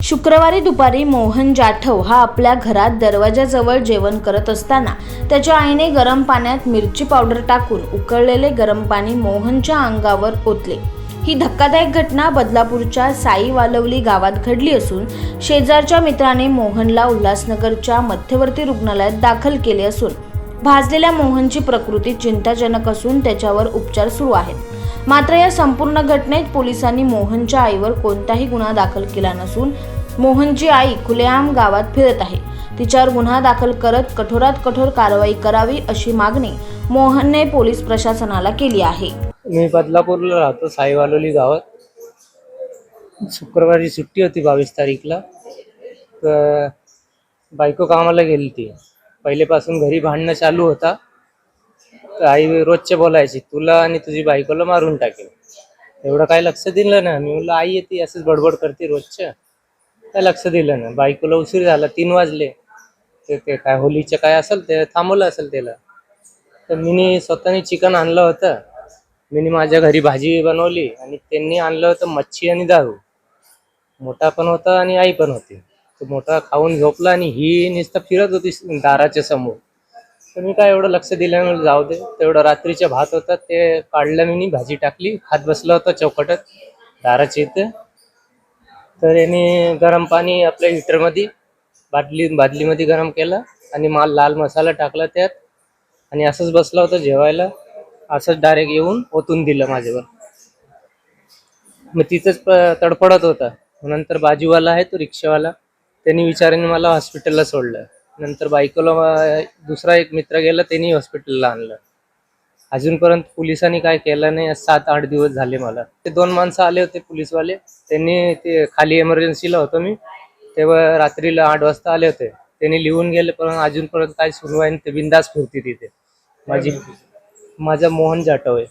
शुक्रवारी दुपारी मोहन जाठव हा आपल्या घरात दरवाजाजवळ जेवण करत असताना त्याच्या आईने गरम पाण्यात मिरची पावडर टाकून उकळलेले गरम पाणी मोहनच्या अंगावर ओतले. ही धक्कादायक घटना बदलापूरच्या साई वालवली गावात घडली असून शेजारच्या मित्राने मोहनला उल्हासनगरच्या मध्यवर्ती रुग्णालयात दाखल केले असून भाजलेल्या मोहनची प्रकृती चिंताजनक असून त्याच्यावर उपचार सुरू आहेत. मात्र या संपूर्ण घटनेत पोलिसांनी मोहनच्या आईवर कोणताही गुन्हा दाखल केला नसून मोहनची आई खुलेआम गावात फिरत आहे. तिच्यावर गुन्हा दाखल करत कठोरात कठोर कारवाई करावी अशी मागणी मोहनने पोलीस प्रशासनाला केली आहे. मी बदलापूरला राहतो साईवालोली गावात. शुक्रवारी सुट्टी होती बावीस तारीखला. तर बायको कामाला गेली ती पहिलेपासून घरी भांडणं चालू होता. आई रोजचे बोलायची तुला आणि तुझी बायकोला मारून टाकेल. एवढं काय लक्ष दिलं ना मी म्हणलं आई येते असंच बडबड करते रोजच्या काय लक्ष दिलं ना बायकोला उशीर झाला तीन वाजले. ते ते काय होलीचं काय असेल ते थांबवलं असेल त्याला. तर मी स्वतःने चिकन आणलं होतं. मी माझ्या घरी भाजी बनवली आणि त्यांनी आणलं होतं मच्छी आणि दारू. मोठा पण होता आणि आई पण होती. तो मोठा खाऊन झोपला आणि ही नुसतं फिरत होती दाराच्या समोर. तर मी काय एवढं लक्ष दिल्यामुळे जाऊ दे. तेवढं रात्रीच्या भात होता ते काढलं मी भाजी टाकली हात बसला होता चौकटात दाराच्या इथे तर याने गरम पाणी आपल्या हिटरमध्ये बाटली बादलीमध्ये गरम केलं आणि माल लाल मसाला टाकला त्यात. आणि असंच बसला होता जेवायला. असंच डायरेक्ट येऊन ओतून दिलं माझ्यावर. मग तिथंच तडफडत होता. नंतर बाजूवाला आहे तो रिक्षावाला. त्यांनी विचाराने मला हॉस्पिटलला सोडलं. नंतर बायकोला दुसरा एक मित्र गेला त्यांनी हॉस्पिटलला आणलं. अजूनपर्यंत पोलिसांनी काय केलं नाही सात आठ दिवस झाले मला. ते दोन माणसं आले होते पोलीसवाले. त्यांनी ते खाली एमर्जन्सीला होतो मी. तेव्हा रात्रीला आठ वाजता आले होते. त्यांनी लिहून गेले पण अजूनपर्यंत काय सुरू आहे ते बिंदास फिरती तिथे. माझी माझा मोहन जाटव आहे.